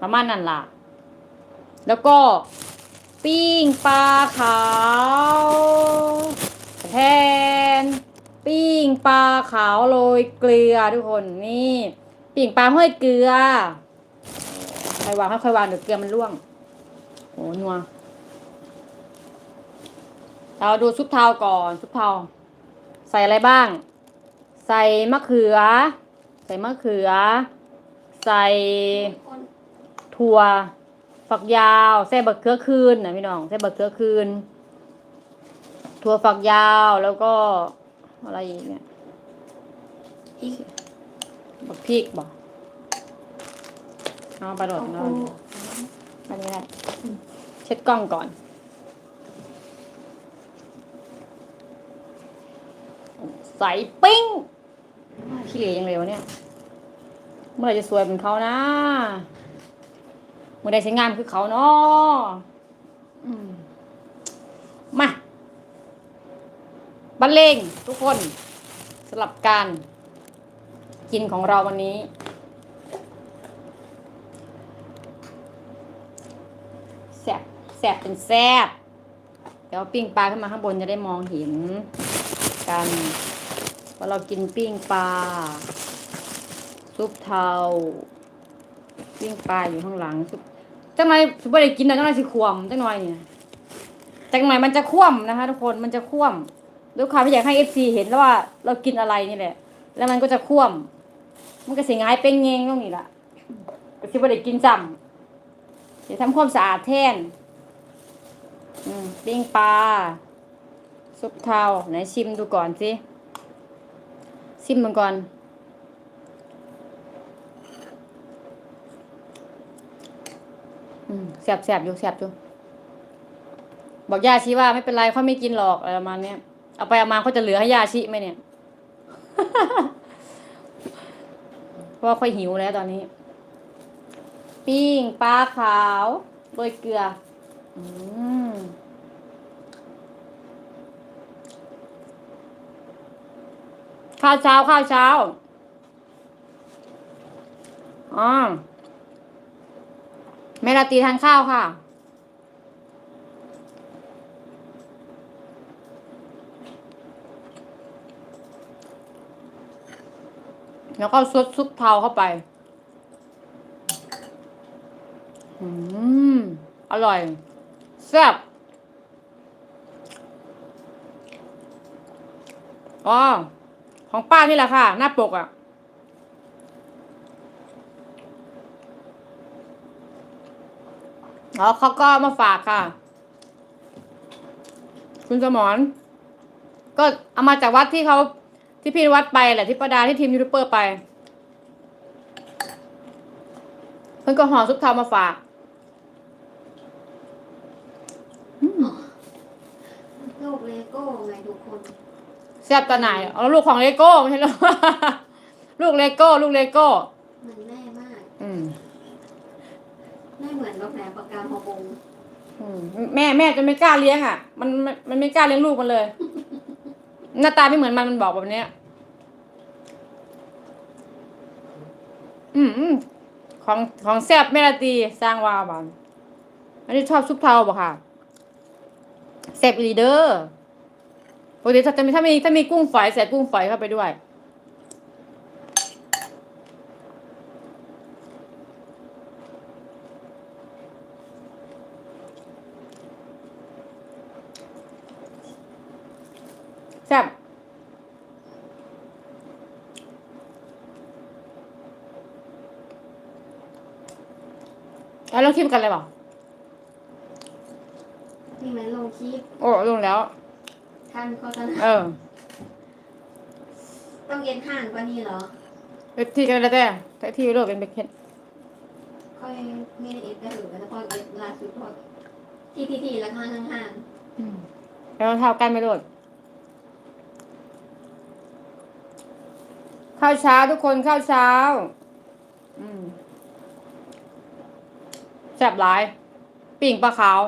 ประมาณนั้นล่ะ แล้วก็ปิ้งปลาขาวแทนปิ้งปลาขาวโรยเกลือทุกคนนี่ปิ้งปลาห้อยเกลือค่อยวางค่อยๆวางเดี๋ยวเกลือมันร่วงโอ้นัวเราดูซุปเทาก่อนซุปเทาใส่อะไรบ้าง ใส่มะเขือ ใส่มะเขือ ใส่ ถั่วฝักยาวใส่บักเขือคืนนะพี่น้องใส่บักเขือคืน ถั่วฝักยาวแล้วก็อะไรอีกเนี่ยพริกบักพริกบอกเอาไปโดดข้าวนโพอนดอันนี้แหละเช็ดกล้องก่อน ใส่ปิ้งขี้เหร่ยังเลยวะเนี่ย เมื่อไหรจะสวยเหมือนเขานะเมื่อใดใช้งานคือเขาเนาะมาบรรเลงทุกคนสลับการ กินของเราวันนี้ แสบแสบเป็นแซบเดี๋ยวปิ้งปลาขึ้นมาข้างบนจะได้มองเห็นกันว่าเรากินปิ้งปลาซุปเทา ปิ้งปลาอยู่ข้างหลังซุปจังไรซุปไม่ได้กินนะจังไรสิควมจังหน่อยเนี่ยจังไรมันจะคว่ำนะคะ ทุกคนมันจะคว่ำด้วยความที่อยากให้เอฟซีเห็นแล้วว่าเรากินอะไรนี่แหละ แล้วมันก็จะคว่ำมันก็สิงายเป็นเงงตรงนี้ละก็สิไม่ได้กินจำเดี๋ยวทำความสะอาดแทนอืมปิ้งปลาซุปเทาไหนชิมดูก่อนสิชิมมันก่อน อืมแสบแสบอยู่แสบอยู่บอกยาชีว่าไม่เป็นไรเขาไม่กินหรอกอะไรประมาณนี้ยเอาไปเอามาเขาจะเหลือให้ยาชีไหมเนี่ยเพราะว่าค่อยหิวแล้วตอนนี้ ปิ้งปลาขาวโรยเกลือ อืมข้าวเช้าข้าวเช้าอ๋อ ม่ราตีทานข้าวค่ะ แล้วก็ซุปซุปเทาเข้าไป อืม อร่อย แซ่บอ๋อ ของป้านี่แหละค่ะ หน้าปกอะ่ะ อ๋อเขาก็เอามาฝากค่ะ คุณสมรก็เอามาจากวัดที่เขาที่พี่วัดไปแหละที่ประดาที่ทีมยูทูบเบอร์ไปเพิ่นก็ห่อซุปเทามาฝากลูกเลโก้ไงทุกคนแซ่บตาไหนเอาลูกของเลโก้ไม่ใช่เหรอลูกเลโก้ ลูกเลโก้ เหมือนแม่มากอืม แม่เหมือนกาแฟปากกาฮอร์โมนอืมแม่แม่จะไม่กล้าเลี้ยงอะ มันมันมันไม่กล้าเลี้ยงลูกมันเลย หน้าตาไม่เหมือนมันมันบอกแบบเนี้ย อืมอืมของของแซ่บแม่ละตีสร้างวาวบานอันนี้ชอบซุปเทาบ่ค่ะแซ่บอีหลีเดอร์ปกติถ้าจะมีถ้ามีถ้ามีกุ้งฝอยใส่กุ้งฝอยเข้าไปด้วย แซ่บ แล้วเราคิดกันเลยเปล่านี่มันลงคลิปโอ้ลงแล้วท่านโฆษณาเออต้องเย็นห่างกว่านี้เหรอเวทีกันแล้วแต่แต่ที่โลกเป็นเบคเคนค่อยไม่ได้เอ็ดกระหือแล้วพอเอ็ดล่าสุดพอที่ที่ที่แล้วห่างห่างแล้วเท่ากันไม่โลดข้าวเช้าทุกคนข้าวเช้า อืม แซบหลายปิ่งปลาขาว